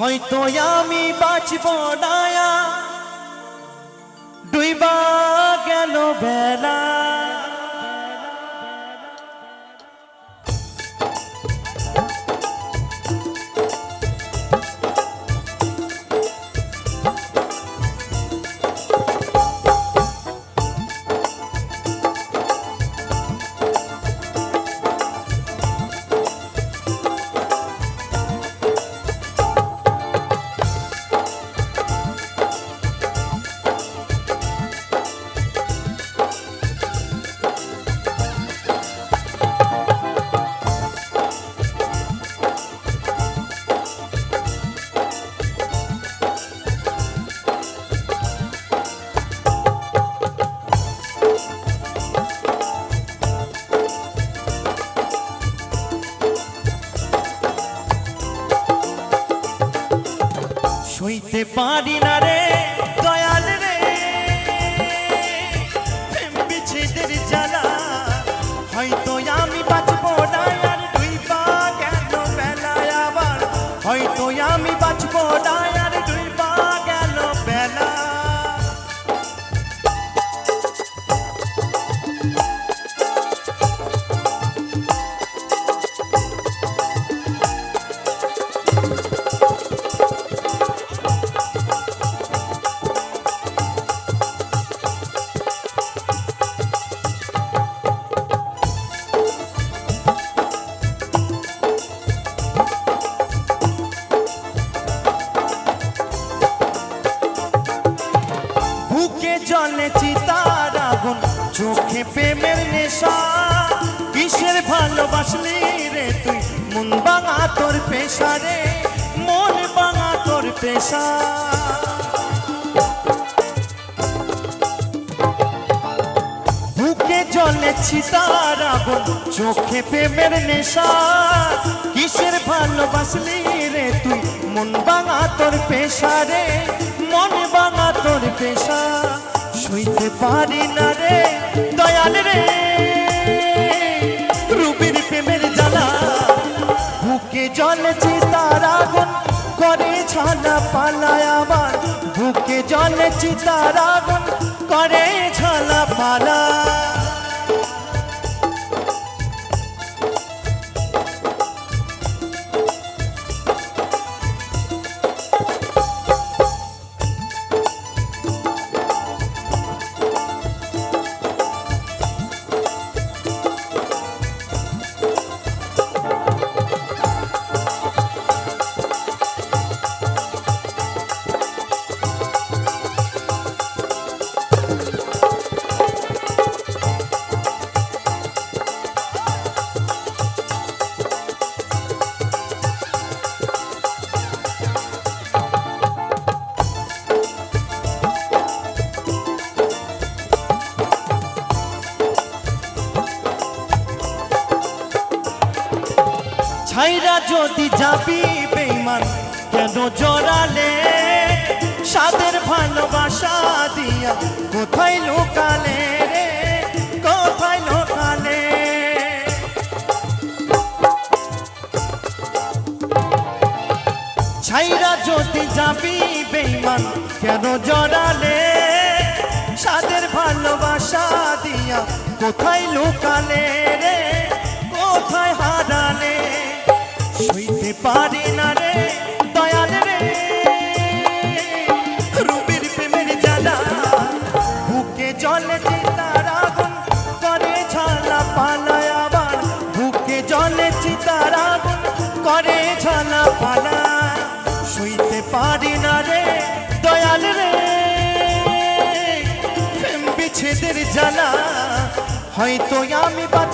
হয়তো আমি বাঁচব না সইতে পারি না রে। জলে চিতার আগুন, চোখে প্রেমের নেশা। কিসের ভালোবাসলি রে তুই? মন বাঙা তোর পেশা রে, মন বাঙা তোর পেশা। বুকে জলে চিতার আগুন, চোখে প্রেমের নেশা। কিসের ভালোবাসলি রে তুই? মন বাঙা তোর পেশা রে, মন বাঙা তোর পেশা। সইতে পারি না রে, দয়াল রে। রুবির প্রেমের জ্বালা, বুকে জলছে তার আগুন করে, ছানা পালায় আমার। বুকে জলছে তার আগুন করে, ছানা পালা ছাইরা যদি যাবি বেইমান কেন জড়ালে? সাদের ভালোবাসা দিয়া কোথায় লোকালে রে? কোথায় লোকালে? ছাইরা যদি যাবি বেইমান কেন জড়ালে? সাদের ভালোবাসা দিয়া কোথায় লুকালে? জলে চিতার আগুন, করে ছালা পালায় আবার। বুকে জলে চিতার আগুন, করে ছালা পালা সইতে পারি না রে দয়াল রে। বিচ্ছেদের জ্বালা, হয়তো আমি বাঁচবো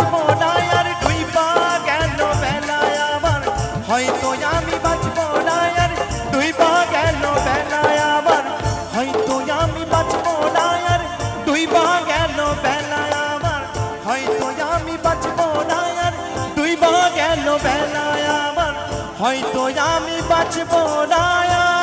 বাঁচবো না